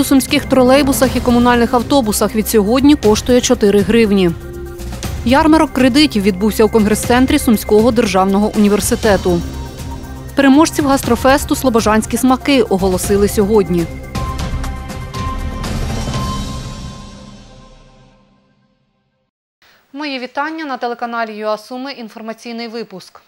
у сумських тролейбусах і комунальних автобусах від сьогодні коштує 4 гривні. Ярмарок кредитів відбувся у конгрес-центрі Сумського державного університету. Переможців гастрофесту Слобожанські смаки оголосили сьогодні. Мої вітання на телеканалі ЮАСуми. Інформаційний випуск.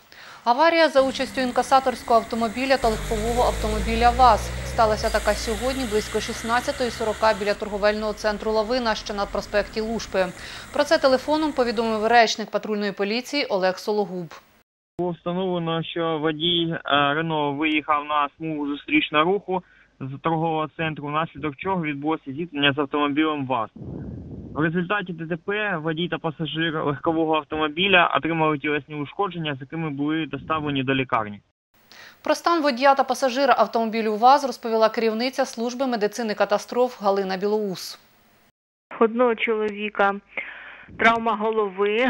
Аварія за участю інкасаторського автомобіля та легкового автомобіля ВАЗ. Сталася така сьогодні близько 16.40 біля торговельного центру Лавина, що на проспекті Лушпи. Про це телефоном повідомив речник патрульної поліції Олег Сологуб. Було встановлено, що водій е, Рено виїхав на смугу зустрічного руху з торгового центру, внаслідок чого відбулося зіткнення з автомобілем ВАЗ. В результаті ДТП водій та пасажир легкового автомобіля отримали тілесні ушкодження, з якими були доставлені до лікарні. Про стан водія та пасажира автомобілю ВАЗ розповіла керівниця служби медицини катастроф Галина Білоус. одного чоловіка травма голови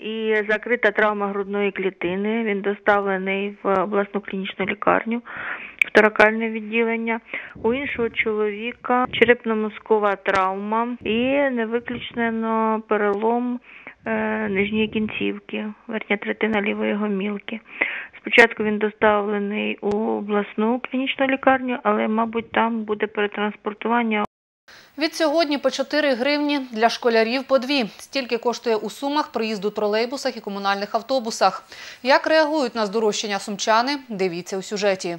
і закрита травма грудної клітини. Він доставлений в обласну клінічну лікарню, в торакальне відділення. У іншого чоловіка черепно-мозкова травма і не виключено перелом е, нижньої кінцівки, верхня третина лівої гомілки. Спочатку він доставлений у обласну клінічну лікарню, але, мабуть, там буде перетранспортування Від сьогодні по 4 гривні для школярів по 2. Стільки коштує у сумах приїзду тролейбусах і комунальних автобусах. Як реагують на здорожчання сумчани, дивіться у сюжеті.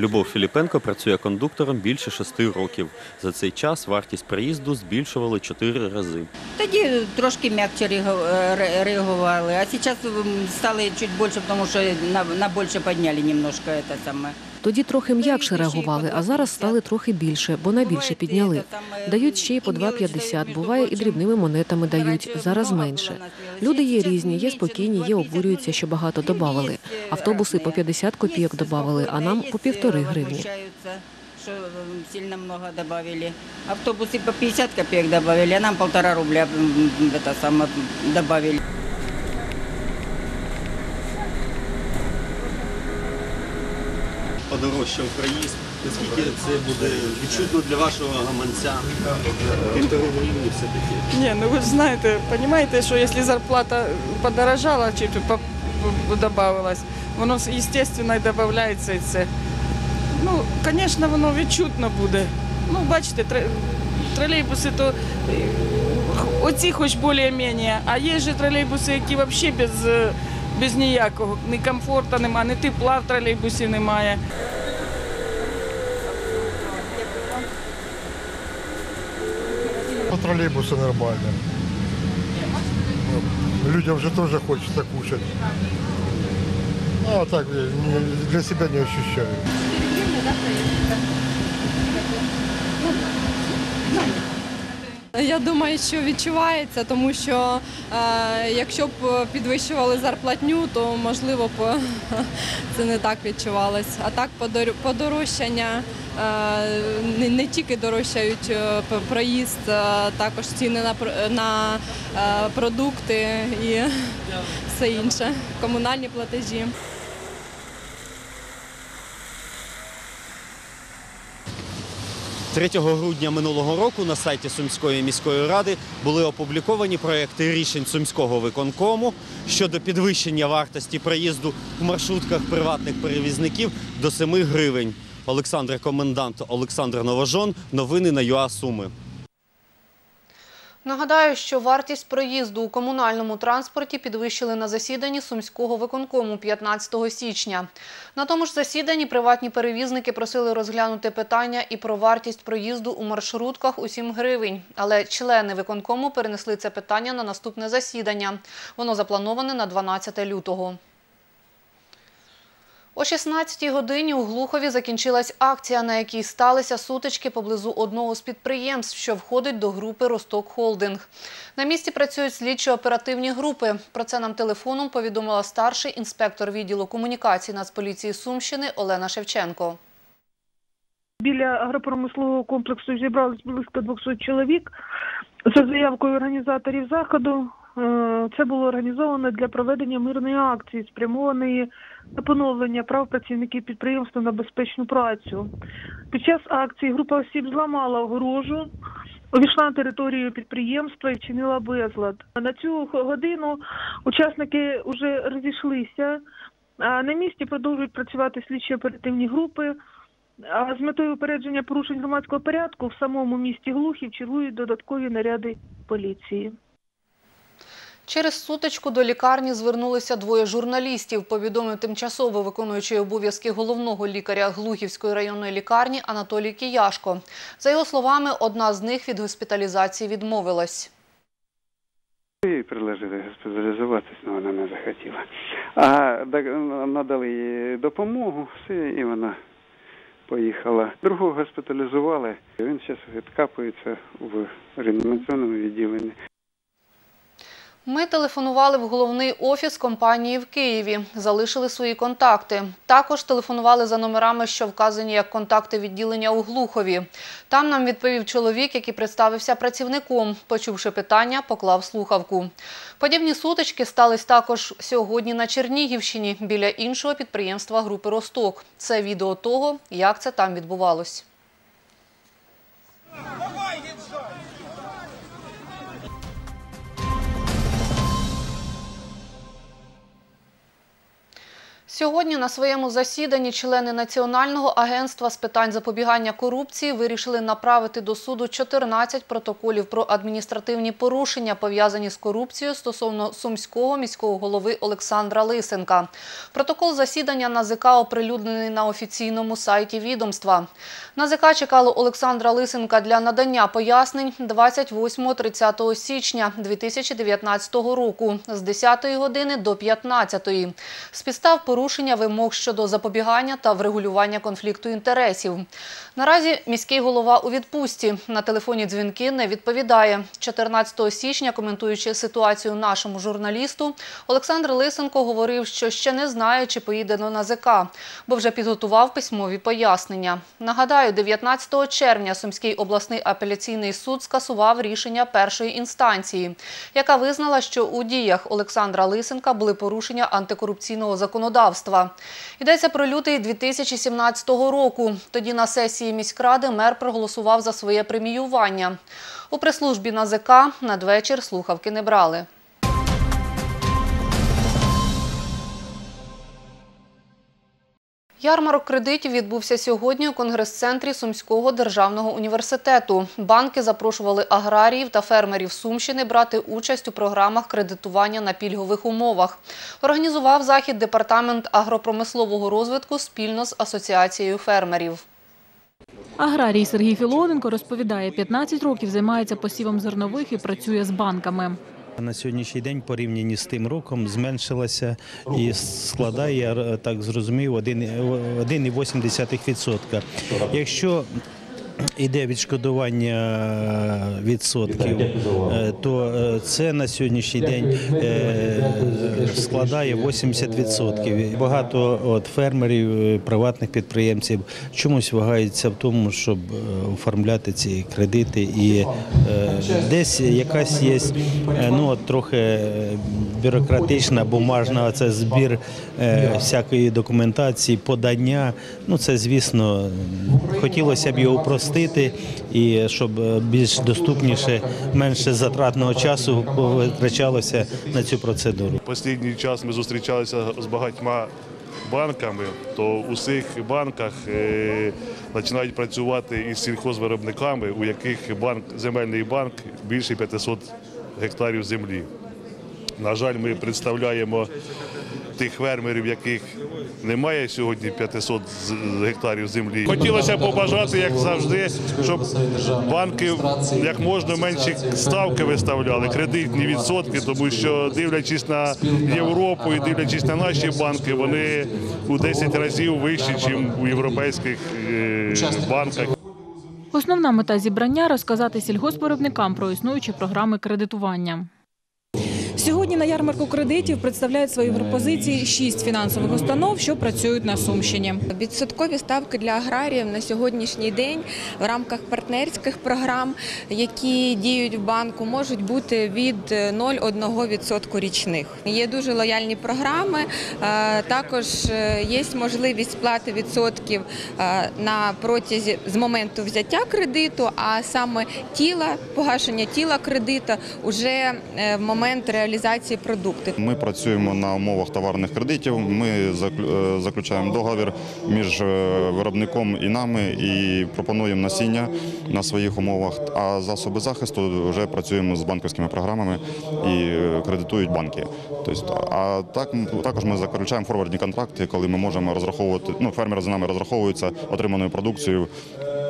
Любов Філіпенко працює кондуктором більше шести років. За цей час вартість проїзду збільшували чотири рази. Тоді трошки м'якше реагували, а зараз стали чуть більше, тому що на, на більше підняли немножко це саме. Тоді трохи м'якше реагували, а зараз стали трохи більше, бо на більше підняли. Дають ще й по 2,50, буває і дрібними монетами дають, зараз менше. Люди є різні, є спокійні, є обурюються, що багато додавали. Автобуси по 50 копійок додавали, а нам по півтори гривні. Що сильно много добавили. Автобуси по 50 копеек добавили, а нам полтора рубля это саме добавили. Подорожчав проїзд. Наскільки це буде відчутно для вашого гаманця? Півтори гривні все-таки. Не, ну ви ж знаєте, розумієте, що якщо зарплата подорожала чи по- воно звісно і додається і це. Ну, звісно, воно відчутно буде. Ну, бачите, тролейбуси то е, оці хоч більш-менш, а є ж тролейбуси, які взагалі без, е, без ніякого, ні комфорту немає, ні тепла в тролейбусі немає. По троллейбусу нормально. Ну, Людям же тоже хочется кушать. Ну, а так э, для себя не ощущаю. Я думаю, що відчувається, тому що е, якщо б підвищували зарплатню, то можливо б це не так відчувалось. А так подорожчання е, не, не тільки дорожчають е, проїзд, а також ціни на, на е, продукти і все інше, комунальні платежі. – 3 грудня минулого року на сайті Сумської міської ради були опубліковані проекти рішень Сумського виконкому щодо підвищення вартості проїзду в маршрутках приватних перевізників до 7 гривень. Олександр Комендант, Олександр Новожон. Новини на ЮА Суми. Нагадаю, що вартість проїзду у комунальному транспорті підвищили на засіданні Сумського виконкому 15 січня. На тому ж засіданні приватні перевізники просили розглянути питання і про вартість проїзду у маршрутках у 7 гривень. Але члени виконкому перенесли це питання на наступне засідання. Воно заплановане на 12 лютого. О 16-й годині у Глухові закінчилась акція, на якій сталися сутички поблизу одного з підприємств, що входить до групи «Росток Холдинг». На місці працюють слідчо-оперативні групи. Про це нам телефоном повідомила старший інспектор відділу комунікацій Нацполіції Сумщини Олена Шевченко. Біля агропромислового комплексу зібрались близько 200 чоловік за заявкою організаторів заходу. Е, Це було організовано для проведення мирної акції, спрямованої на поновлення прав працівників підприємства на безпечну працю. Під час акції група осіб зламала огорожу, увійшла на територію підприємства і вчинила безлад. На цю годину учасники вже розійшлися. На місці продовжують працювати слідчі оперативні групи. А з метою упередження порушень громадського порядку в самому місті Глухів чергують додаткові наряди поліції. Через сутичку до лікарні звернулися двоє журналістів, повідомив тимчасово виконуючий обов'язки головного лікаря Глухівської районної лікарні Анатолій Кияшко. За його словами, одна з них від госпіталізації відмовилась. Їй предложили госпіталізуватися, але вона не захотіла. А да- надали їй допомогу, і вона поїхала. Другого госпіталізували. Він зараз відкапується в реанімаційному відділенні. Ми телефонували в головний офіс компанії в Києві, залишили свої контакти. Також телефонували за номерами, що вказані як контакти відділення у Глухові. Там нам відповів чоловік, який представився працівником. Почувши питання, поклав слухавку. Подібні сутички стались також сьогодні на Чернігівщині біля іншого підприємства групи Росток. Це відео того, як це там відбувалось. Сьогодні на своєму засіданні члени Національного агентства з питань запобігання корупції вирішили направити до суду 14 протоколів про адміністративні порушення, пов'язані з корупцією стосовно сумського міського голови Олександра Лисенка. Протокол засідання НАЗК оприлюднений на офіційному сайті відомства. НАЗК чекало Олександра Лисенка для надання пояснень 28-30 січня 2019 року з 10 години до 15. З підстав порушення вимог щодо запобігання та врегулювання конфлікту інтересів. Наразі міський голова у відпустці. На телефоні дзвінки не відповідає. 14 січня, коментуючи ситуацію нашому журналісту, Олександр Лисенко говорив, що ще не знає, чи поїде до НАЗК, бо вже підготував письмові пояснення. Нагадаю, 19 червня Сумський обласний апеляційний суд скасував рішення першої інстанції, яка визнала, що у діях Олександра Лисенка були порушення антикорупційного законодавства. Йдеться про лютий 2017 року. Тоді на сесії міськради мер проголосував за своє преміювання. У прес-службі НАЗК надвечір слухавки не брали. Ярмарок кредитів відбувся сьогодні у конгрес-центрі Сумського державного університету. Банки запрошували аграріїв та фермерів Сумщини брати участь у програмах кредитування на пільгових умовах. Організував захід департамент агропромислового розвитку спільно з асоціацією фермерів. Аграрій Сергій Філоненко розповідає, 15 років займається посівом зернових і працює з банками. На сьогоднішній день порівняно з тим роком зменшилася і складає, я так зрозумів, 1,8%. Якщо Іде відшкодування відсотків, е, то е, це на сьогоднішній день е, складає 80%. Багато от фермерів, е, приватних підприємців чомусь вагаються в тому, щоб е, оформляти ці кредити. І е, десь якась є е, ну, от трохи е, бюрократична, бумажна, це збір е, всякої документації, подання. Ну це, звісно, хотілося б його упростити і щоб е, більш доступніше, менше затратного часу витрачалося на цю процедуру. Останній час ми зустрічалися з багатьма банками, то у цих банках е, починають працювати із сільхозвиробниками, у яких банк, земельний банк більше 500 гектарів землі. На жаль, ми представляємо тих фермерів, яких немає сьогодні 500 з- гектарів землі. Хотілося побажати, як завжди, щоб банки як можна менші ставки виставляли, кредитні відсотки, тому що дивлячись на Європу і дивлячись на наші банки, вони у 10 разів вищі, ніж у європейських е, банках. Основна мета зібрання розказати сільгоспвиробникам про існуючі програми кредитування. Сьогодні на ярмарку кредитів представляють свої пропозиції шість фінансових установ, що працюють на Сумщині. Відсоткові ставки для аграріїв на сьогоднішній день в рамках партнерських програм, які діють в банку, можуть бути від 0,1% річних. Є дуже лояльні програми. е, Також е, є можливість сплати відсотків е, на протязі з моменту взяття кредиту, а саме тіла погашення тіла кредиту уже е, в момент реалізації продукту. Ми працюємо на умовах товарних кредитів. Ми е, заключаємо договір між е, виробником і нами і пропонуємо насіння на своїх умовах. А засоби захисту вже працюємо з банківськими програмами і е, кредитують банки. Тобто, а так також ми заключаємо форвардні контракти, коли ми можемо розраховувати. Ну, фермери за нами розраховуються отриманою продукцією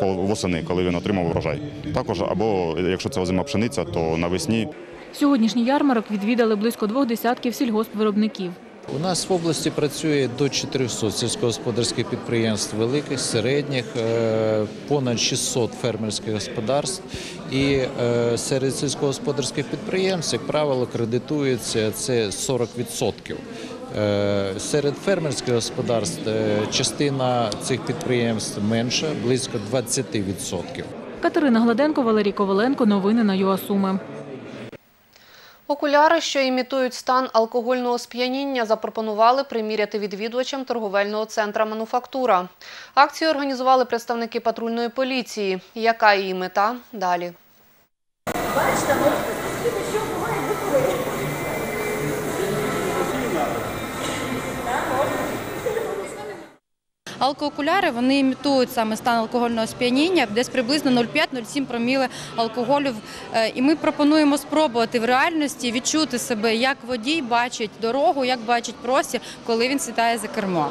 восени, коли він отримав врожай. Також або якщо це озима пшениця, то навесні Сьогоднішній ярмарок відвідали близько двох десятків сільгоспвиробників. У нас в області працює до 400 сільськогосподарських підприємств великих, середніх, е, понад 600 фермерських господарств. І е, серед сільськогосподарських підприємств, як правило, кредитується це 40%. Е, Серед фермерських господарств частина цих підприємств менша, близько 20%. Катерина Гладенко, Валерій Коваленко. Новини на ЮАСуми. Окуляри, що імітують стан алкогольного сп'яніння, запропонували приміряти відвідувачам торговельного центра «Мануфактура». Акцію організували представники патрульної поліції. Яка її мета? Далі. Алкоокуляри вони імітують саме стан алкогольного сп'яніння, десь приблизно 0,5-0,7 проміли алкоголю. Е, І ми пропонуємо спробувати в реальності відчути себе, як водій бачить дорогу, як бачить простір, коли він сідає за кермо.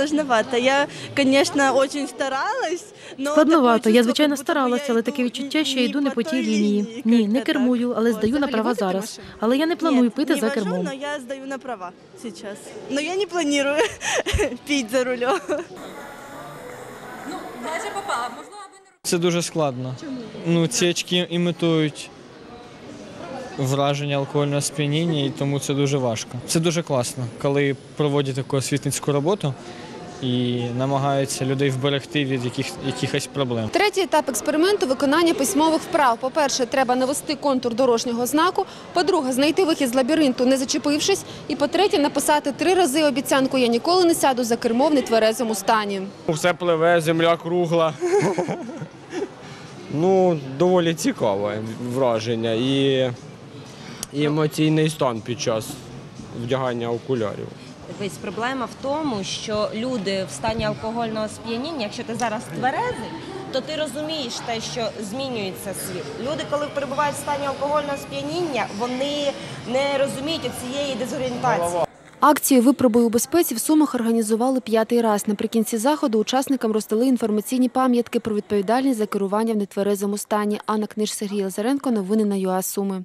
Сложновато. Я, конечно, очень старалась, но Складновато. Я звичайно старалася, але таке відчуття, що я йду не по тій лінії. Ні, не кермую, але здаю на права зараз. Але я не планую пити за кермом. но я сдаю на права сейчас. Но я не планирую пить за рулем. Це дуже складно. Ну, ці очки імітують враження алкогольного сп'яніння, і тому це дуже важко. Це дуже класно, коли проводять таку освітницьку роботу і намагаються людей вберегти від яких, якихось проблем. Третій етап експерименту виконання письмових вправ. По-перше, треба навести контур дорожнього знаку. По-друге, знайти вихід з лабіринту, не зачепившись. І по-третє, написати три рази обіцянку Я ніколи не сяду за кермо в нетверезому стані. Все пливе, земля кругла. ну, доволі цікаве враження і, і емоційний стан під час вдягання окулярів. Дивись, проблема в тому, що люди в стані алкогольного сп'яніння, якщо ти зараз тверезий, то ти розумієш те, що змінюється світ. Люди, коли перебувають в стані алкогольного сп'яніння, вони не розуміють цієї дезорієнтації. Акцію «Випробуй у безпеці» в Сумах організували п'ятий раз. Наприкінці заходу учасникам роздали інформаційні пам'ятки про відповідальність за керування в нетверезому стані. Анна Книж, Сергій Лазаренко. Новини на ЮА Суми.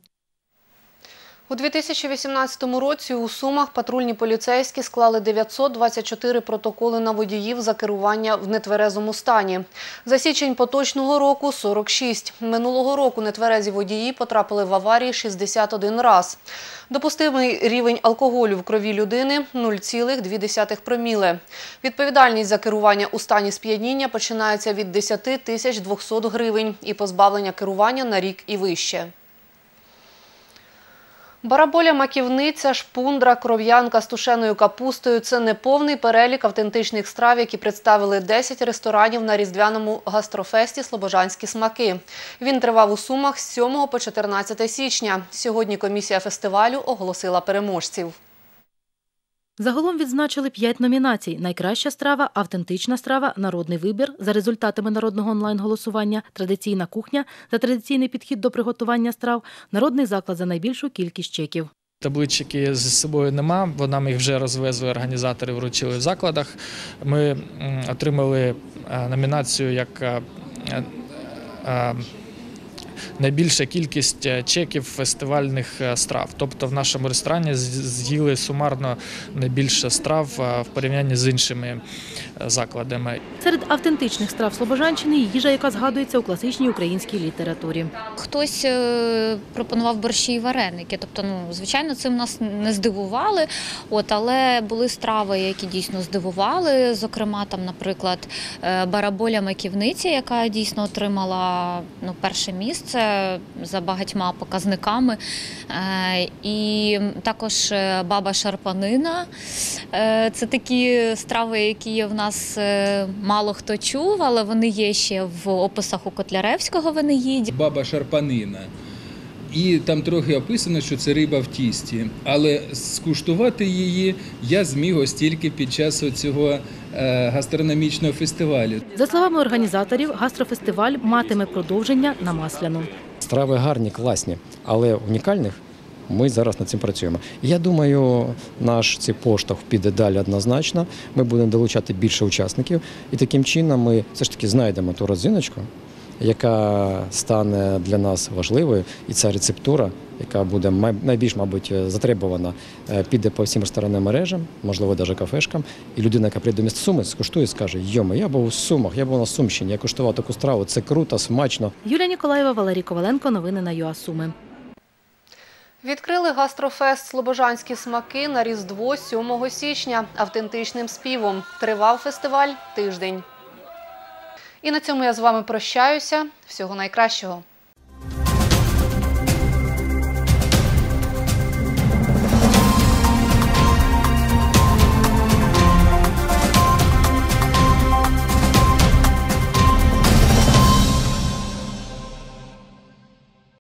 У 2018 році у Сумах патрульні поліцейські склали 924 протоколи на водіїв за керування в нетверезому стані. За січень поточного року – 46. Минулого року нетверезі водії потрапили в аварії 61 раз. Допустимий рівень алкоголю в крові людини – 0,2 проміле. Відповідальність за керування у стані сп'яніння починається від 10 тисяч 200 гривень і позбавлення керування на рік і вище. Бараболя, маківниця, шпундра, кров'янка з тушеною капустою – це не повний перелік автентичних страв, які представили 10 ресторанів на різдвяному гастрофесті «Слобожанські смаки». Він тривав у Сумах з 7 по 14 січня. Сьогодні комісія фестивалю оголосила переможців. Загалом відзначили п'ять номінацій: найкраща страва, автентична страва, народний вибір за результатами народного онлайн-голосування, традиційна кухня за традиційний підхід до приготування страв, народний заклад за найбільшу кількість чеків. Таблички з собою нема, бо нам їх вже розвезли організатори, вручили в закладах. Ми отримали е, номінацію як е, е, найбільша кількість е, чеків фестивальних е, страв. Тобто в нашому ресторані з'їли сумарно найбільше страв е, в порівнянні з іншими закладами. Серед автентичних страв Слобожанщини їжа, яка згадується у класичній українській літературі. Хтось пропонував борщі і вареники. Тобто, ну звичайно, цим нас не здивували. От, але були страви, які дійсно здивували. Зокрема, там, наприклад, бараболя маківниці, яка дійсно отримала ну, перше місце за багатьма показниками. Е, І також е, баба шарпанина. Е, Це такі страви, які в нас мало хто чув, але вони є ще в описах у Котляревського винеїді. баба шарпанина. І там трохи описано, що це риба в тісті. Але скуштувати її я зміг ось тільки під час цього гастрономічного фестивалю. За словами організаторів, гастрофестиваль матиме продовження на Масляну. Страви гарні, класні, але унікальних ми зараз над цим працюємо. Я думаю, наш цей поштовх піде далі однозначно. Ми будемо долучати більше учасників, і таким чином ми все ж таки знайдемо ту родзиночку, яка стане для нас важливою, і ця рецептура, яка буде найбільш, мабуть, затребувана, е, піде по всім ресторанним мережам, можливо, навіть кафешкам. І людина, яка прийде до міста Суми, скуштує і скаже: Йома, я був у Сумах, я був на Сумщині, я куштував таку страву, це круто, смачно. Юлія Ніколаєва, Валерій Коваленко. Новини на ЮАСуми. Відкрили гастрофест Слобожанські смаки на Різдво 7 січня автентичним співом. Тривав фестиваль тиждень. І на цьому я з вами прощаюся. Всього найкращого.